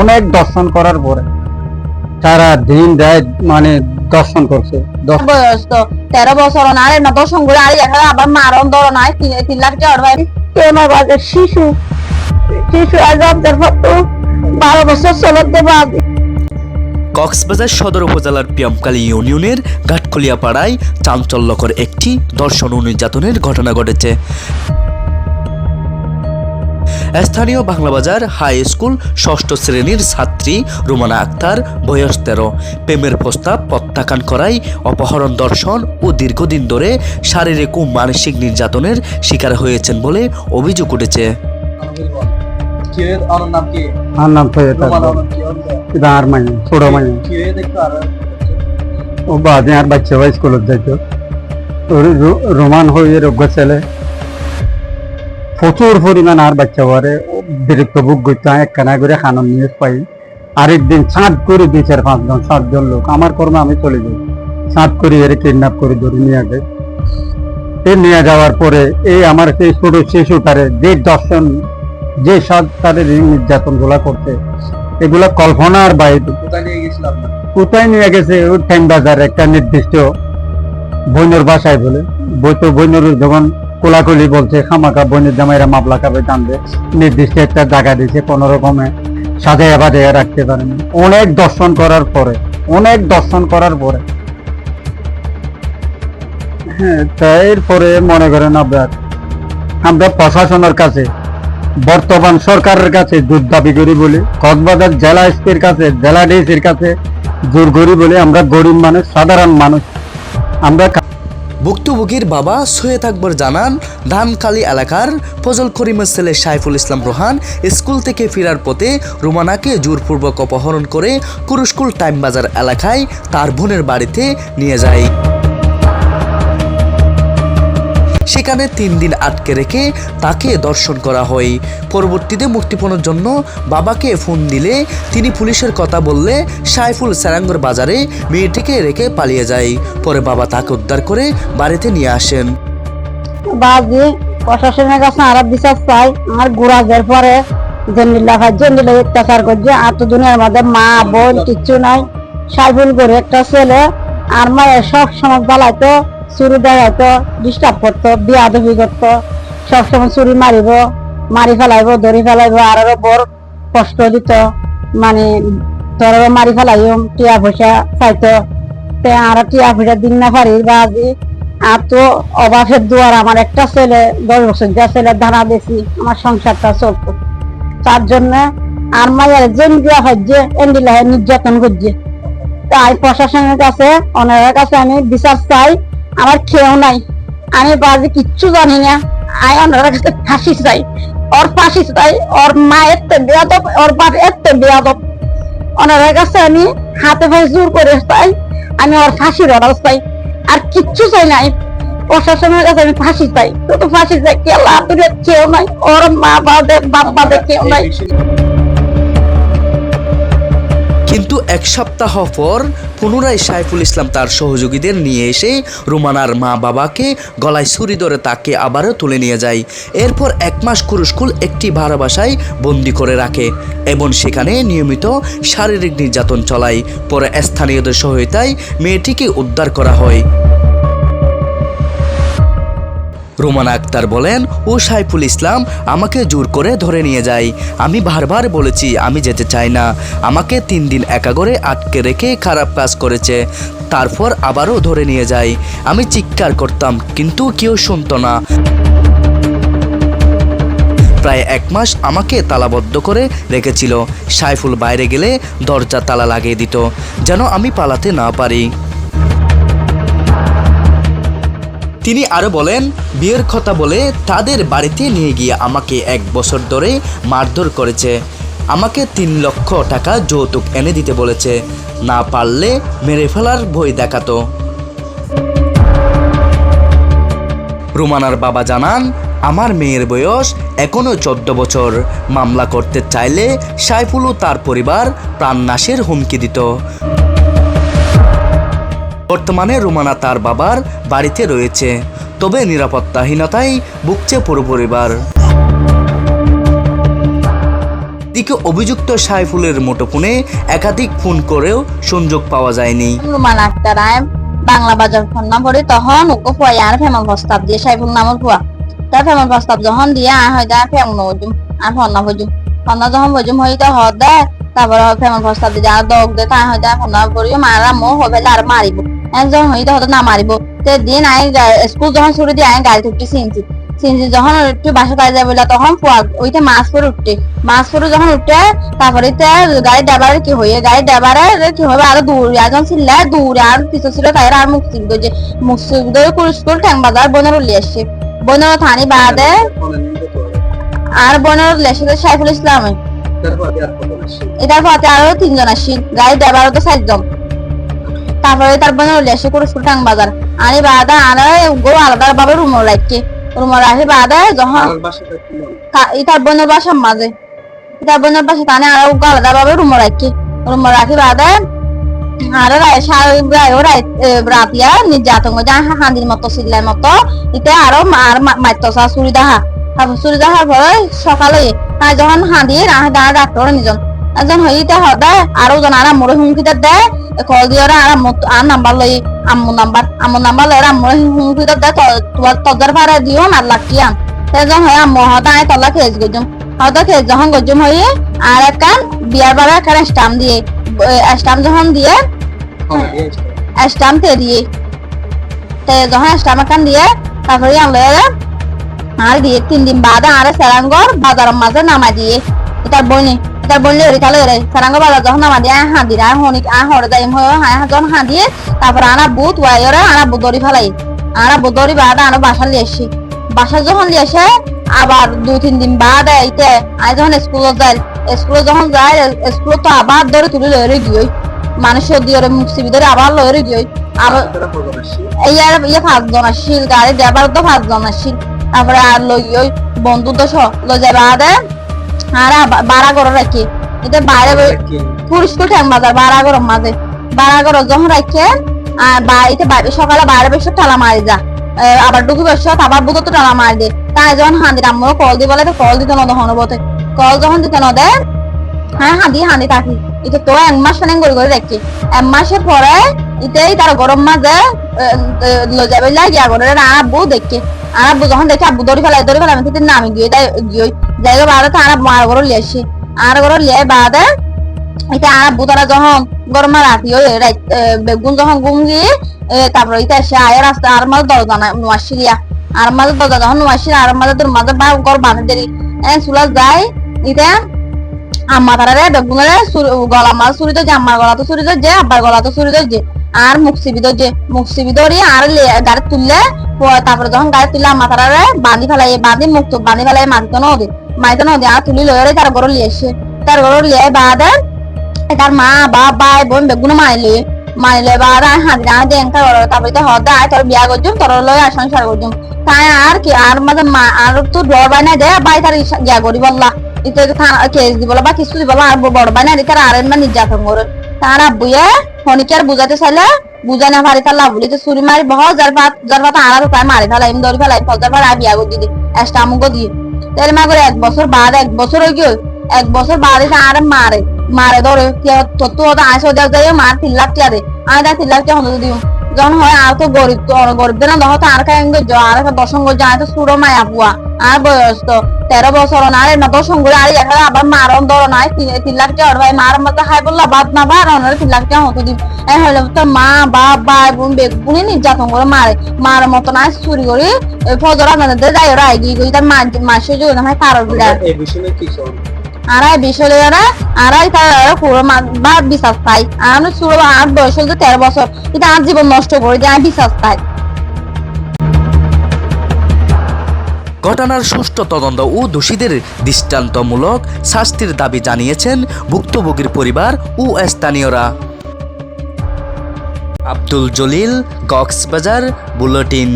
অনেক দর্শন করার পরে সারা দিন রাত মানে দর্শন করছে। দর্শন বয়স তো তেরো বছর না আরে না দশম করে আরে দেখা আবার মারণ ধরো নাই তিন তিন লাখ টাকা ভাই কেন বাজে শিশু। শিশু আজ আপনার বারো বছর চলতে পারবে। কক্সবাজার সদর উপজেলার পিয়ামকালী ইউনিয়নের ঘাটখলিয়া পাড়ায় চাঞ্চল্যকর একটি দর্শন ও নির্যাতনের ঘটনা ঘটেছে। স্থানীয় বাংলাবাজার হাই স্কুল ষষ্ঠ শ্রেণির ছাত্রী রুমানা আক্তার বয়স তেরো। প্রেমের প্রস্তাব প্রত্যাখ্যান করায় অপহরণ দর্শন ও দীর্ঘদিন ধরে শারীরিক ও মানসিক নির্যাতনের শিকার হয়েছেন বলে অভিযোগ উঠেছে। আর নাম তো এটা এটা ছোট ও বাদে আর বাচ্চা যাইতো। রোমান হয়ে রোগ্য ছেলে। প্রচুর পরিমাণ আর বাচ্চা হওয়ারে বিরক্ত বুক করতে হয় একখানা করে খানন নিউজ পাই। আরেকদিন ছাঁদ করে দুই চার পাঁচজন সাতজন লোক। আমার কর্মে আমি চলে যাই। ছাঁদ করে এর কিডন্যাপ করে ধরে নিয়ে যায়। এ নিয়ে যাওয়ার পরে এই আমার সেই ছোট শিশুটারে যে দর্শন যে সব তাদের নির্যাতনগুলা করতে এগুলা কল্পনার বাইরে। কোথায় নিয়ে গেছে? ওই টাইম বাজার একটা নির্দিষ্ট বইনের বাসায় বলে। বই তো বইনের যখন কোলাকুলি বলছে, খামাকা বইনের জামাইরা মাপলা খাবে, জানবে। নির্দিষ্ট একটা জায়গা দিয়েছে, কোনো রকমে সাজাইয়া বাজাইয়া রাখতে পারেন। অনেক দর্শন করার পরে, অনেক দর্শন করার পরে। হ্যাঁ তা এরপরে মনে করেন আপনার আমরা প্রশাসনের কাছে, বর্তমান সরকারের কাছে জোর দাবি করি বলি, কক্সবাজার জেলা এসপির কাছে, জেলা ডিসির কাছে জোর করি বলে আমরা গরিব মানুষ, সাধারণ মানুষ, আমরা ভুক্তভোগীর বাবা সৈয়দ আকবর জানান ধানকালি এলাকার ফজল করিমের ছেলে সাইফুল ইসলাম রোহান স্কুল থেকে ফেরার পথে রুমানাকে জোরপূর্বক অপহরণ করে কুরুস্কুল টাইম বাজার এলাকায় তার বোনের বাড়িতে নিয়ে যায়। সেখানে তিন দিন আটকে রেখে তাকে দর্শন করা হয়। পরবর্তীতে মুক্তিপণের জন্য বাবাকে ফোন দিলে তিনি পুলিশের কথা বললে সাইফুল সারাঙ্গর বাজারে মেয়েটিকে রেখে পালিয়ে যায়। পরে বাবা তাকে উদ্ধার করে বাড়িতে নিয়ে আসেন। প্রশাসনের কাছে আর বিশ্বাস চাই। আমার গুড়াজের পরে খাই জেন্ডিলা অত্যাচার করছে। আর তো দুনিয়ার মধ্যে মা, বোন, কিচ্ছু নাই। সাইফুল করে একটা ছেলে, আর মায়ের সব সময় জ্বালাইতো চুরি দেখাইতো ডিস্টার্ব করতো বিয়া দবি করতো সবসময় চুরি মারিব মারি ফেলাইব ধরি ফেলাইব আর বড় কষ্ট দিত মানে তোর মারি ফেলাইম টিয়া পয়সা চাইতো তে আর টিয়া পয়সা দিন না পারি বাজি আর তো অভাবের দুয়ার আমার একটা ছেলে দশ বছর যা ছেলে ধারা বেশি আমার সংসারটা চলতো তার জন্য আর মায়ের জেন দিয়া হচ্ছে এন্ডিলা নির্যাতন করছে। তাই প্রশাসনের কাছে ওনার কাছে আমি বিচার চাই আমার খেয়েও নাই। আমি বাজে কিচ্ছু জানি না। আই ওনার কাছে ফাঁসি চাই। ওর ফাঁসি চাই। ওর মায়ের তো বেয়াদব, ওর বাপ এর তো বেয়াদব। ওনার কাছে আমি হাতে ফাঁসি জোর করে চাই। আমি ওর ফাঁসির অর্ডার চাই। আর কিচ্ছু চাই নাই। প্রশাসনের কাছে আমি ফাঁসি চাই। শুধু ফাঁসি চাই। কে লাতুরে কেউ নাই। ওর মা বাদে, বাপ বাদে কেউ নাই। কিন্তু এক সপ্তাহ পর পুনরায় সাইফুল ইসলাম তার সহযোগীদের নিয়ে এসে রুমানার মা বাবাকে গলায় ছুরি ধরে তাকে আবারও তুলে নিয়ে যায়। এরপর এক মাস কুরুস্কুল একটি ভাড়া বাসায় বন্দি করে রাখে। এবং সেখানে নিয়মিত শারীরিক নির্যাতন চলায়। পরে স্থানীয়দের সহায়তায় মেয়েটিকে উদ্ধার করা হয়। রোমান আক্তার বলেন, ও সাইফুল ইসলাম, আমাকে জোর করে ধরে নিয়ে যায়। আমি বারবার বলেছি, আমি যেতে চাই না। আমাকে তিন দিন একা করে আটকে রেখে খারাপ কাজ করেছে। তারপর আবারও ধরে নিয়ে যায়। আমি চিৎকার করতাম, কিন্তু কেউ শুনতো না। প্রায় এক মাস আমাকে তালাবদ্ধ করে রেখেছিল। সাইফুল বাইরে গেলে দরজা তালা লাগিয়ে দিত, যেন আমি পালাতে না পারি। তিনি আরও বলেন, বিয়ের কথা বলে তাদের বাড়িতে নিয়ে গিয়ে আমাকে এক বছর ধরে মারধর করেছে। আমাকে তিন লক্ষ টাকা যৌতুক এনে দিতে বলেছে। না পারলে মেরে ফেলার ভয় দেখাতো। রুমানার বাবা জানান, আমার মেয়ের বয়স এখনও চোদ্দ বছর। মামলা করতে চাইলে সাইফুল ও তার পরিবার প্রাণনাশের হুমকি দিত। বর্তমানে রুমানা তার বাবার বাড়িতে রয়েছে। তবে নিরাপত্তাহীনতায় ভুগছে পুরো পরিবার। দিকে অভিযুক্ত সাইফুলের মুঠোফোনে একাধিক ফোন করেও সংযোগ পাওয়া যায়নি। রুমান আক্তার বাংলা বাজার ফোন না পড়ে তখন ওকে ফুয়া আর ফেমন প্রস্তাব দিয়ে সাইফুল নামের ফুয়া তার ফেমন প্রস্তাব যখন দিয়ে আয় হয় দেয় ফেমন হজুম আর ফোন না হজুম ফোন না যখন হজুম হইতে হদ দেয় তারপরে ফেমন প্রস্তাব দিয়ে আর দগ দে তাই হয় দেয় ফোন পড়িও মারা মো হবে আর মারিব। একজন হইতে হতো না মারিব। তে দিন আয় স্কুল যখন ছুটি দিয়ে আয় গাড়ি উঠতে চিনছি চিনছি যখন একটু বাসা কাজে যাবে তখন ওইতে মাছ পরে উঠতে মাছ পরে যখন উঠে তারপরে তে গাড়ি ড্রাইভারের কি হয়ে গাড়ি ড্রাইভারের কি হবে? আরও দূর। একজন ছিল দূরে। আর পিছু ছিল তাই আর মুখ মুক্তি যে মুক্তি স্কুল ঠ্যাং বাজার বনের উল্লি আসছে। বনের থানি বাদে। আর বনের লেসে সাইফুল ইসলামে। এটার পথে আরও তিনজন আসছিল গাড়ি ড্রাইভারও তো চারজন তারপরে তার উল্লি আসছে স্কুল ঠ্যাং বাজার। আনি বাদে আর গো আলাদা ভাবে রুমর রাখছে রুমর রাখি বাদে যখন আর বাসাটা কি নাম? তা- ইতার বোনের বাসার মাঝে। ইতার বোনের বাসা তানে আর আলাদা ভাবে রুমো রাখি। রুমো রাখি বাদে আর রাতিয়া নির্যাতন যা হান্দির মতো সিল্লাই মতো ইতে আরও আর মাত্র সা চুরি দাহা। চুরি দাহার পরে সকালে আর যখন হাঁদি রাহ দাঁড়া ডাক্তার নিজন। একজন হইতে হদে আরও জন আর মোরে হুমকিতে দেয় কল দিয়ে আর আর নাম্বার লই আম্মু নাম্বার আম্মু নাম্বার লই আম্মু হুমকিতে দেয় তোমার তজার ভাড়া দিও মার লাখিয়ান তেজন হয় আম্মু হদা আয় তলা খেজ গজুম। হদা খেজ যখন গজুম হয়ে আর একখান বিয়ার বাবা একখান স্টাম্প দিয়ে স্টাম্প যখন দিয়ে। স্টাম্প। তে দিয়ে। তে যখন স্টাম্প একখান দিয়ে তারপরে আনলে আর দিয়ে তিন দিন বাদে আর সেরাঙ্গর বাজারের মাঝে নামা দিয়ে। এটা বইনি। এটা বললে ওই তাহলে রে। সেরাঙ্গ বাজার যখন নামা দিয়ে আয় হাঁদি আর হনি, আয় হরে যাই হয়ে হায় যখন হাঁদিয়ে তারপরে আনা বুত ওয়াইরে আনা বুদরি ফেলাই। আনা বুদরি বাদে আনা বাসা লিয়ে আসি। বাসা যখন লিয়ে আসে, আবার দুই, তিন দিন বাদ আইতে, আই যখন স্কুলত যাই স্কুলে যখন যাই স্কুলে তো আবার ধরে তুলে লয়ে গিয়ে। মানুষের দিয়ে মুক্তি ধরে আবার লয়ে গিয়ে। আবার তারা? ইয়ার ইয়ে পাঁচজন আসছিল গাড়ি ড্রাইভার তো পাঁচজন আসছিল তারপরে আর লই বন্ধু তো সহ লই যাবে আদে আর বাড়া করে রাখি। এটা বাইরে এটা কি? পুরস্কুল ঠ্যাং বাজার বাড়া গরম মাঝে। বাড়া গরম যখন রাখে আর বাড়িতে সকালে বাইরে বেশি টালা মারি যা। আবার ডুকু বেশি আবার বুধ তো টালা মারি দে। তাই যখন হাঁদি আম্মু কল দি বলে তো কল দিতে না তখন বতে কল যখন দিতে না দেয় হ্যাঁ হাঁদি হাঁদি থাকি। এটা তো এক মাস ফেনে করে করে রাখছি এক মাসের পরে ইতেই তার গরম মাঝে লজাবে লাগিয়া করে আব্বু দেখে আর আব্বু যখন দেখে আব্বু দড়ি ফেলাই দড়ি ফেলাই আমি নামি গিয়ে তাই গিয়ে জায়গা বাদে তো আর মার লিয়ে আসি। আর ঘর লিয়ে বাদে। এটা আর আব্বু তারা যখন গরমে রাতি ওই বেগুন যখন ঘুম গিয়ে তারপরে এটা এসে আয় রাস্তা, আর মাঝে দরজা নোয়াশিলিয়া আর মাঝে দরজা যখন নোয়াশিল আর মাঝে তোর মাঝে বা ঘর বাঁধে দেরি। চুলা যায় এটা আম্মা তারা রে বেগুনের গলা মাছ চুরি যে আম্মার গলা তো চুরি যে আব্বার গলা তো চুরি যে আর মুখ সিবি তো যে মুখ সিবি ধরি আর লে- গাড়ি তুললে তারপরে যখন গাড়ি তুললে আম্মা তারা বাঁধি ফেলাই, বাঁধি মুখ বাঁধি ফেলাই মাটিতে নদী। মাটিতে নদী আর তুলি লয়ে তার ঘর লিয়ে এসে তার ঘর লিয়ে বাদে তার মা বাপ ভাই বোন বেগুন মাইলে মাইলে বাদে হাঁদি না দেন তার তারপরে তো হদা আয় তোর বিয়া করছুম তোর লয় আর সংসার করছুম তাই আর কি আর মাঝে মা আর তো ডর বাই না দে, বাই তার গিয়া করি বললা। ইতে দিব বা কিছু দিব আর বড় বাই না তার আর এমন নির্যাতন করে তার আব্বুয়ে হনিকে আর বুঝাতে চাইলে বুঝা না পারি তার লাভলি তো চুরি মারি বহ যার ভাত যার ভাত আর প্রায় মারি ফেলাই ধরি ফেলাই ফজার পর আর বিয়া করে দিয়ে তাহলে মা করে এক বছর বাদ, এক বছর হয়ে গিয়ে এক বছর বাদে আর মারে মারে ধরে। তত্ত্ব হতো আইসো দেখ যাই মার তিন লাখ টিয়া দে আমি তার তিন লাখ টিয়া হতো দিও? যখন হয় আর তো গরিব, তো গরিবদের না তখন তো আর খাই আর দশম গজ যায় তো সুরো মায়া পুয়া আর বয়স তো তেরো বছর না আর না দশঙ্গ আর এখানে আবার মারন ধর নাই তিন- লাখ টিয়া ভাই মার মতো হাই বললা বাদ না বা আর তিন লাখ টিয়া হতে দিও এই হইলে তো মা বাপ ভাই বোন বেগুনি নির্যাতন করে মারে মার মতো নাই চুরি করি ফজর আপনাদের যাই ওরা এগিয়ে গই তার মাসে যদি না হয় কি চলে? আড়াই বিষয় আড়াই তার পুরো বা বিশ্বাস পাই আমি শুরু আট বয়স হচ্ছে তেরো বছর এটা আর জীবন নষ্ট করে দিয়ে আমি বিশ্বাস পাই ঘটনার সুষ্ঠু তদন্ত ও দোষীদের দৃষ্টান্তমূলক শাস্তির দাবি জানিয়েছেন ভুক্তভোগীর পরিবার ও স্থানীয়রা। আব্দুল জলিল, কক্সবাজার, বুলেটিন।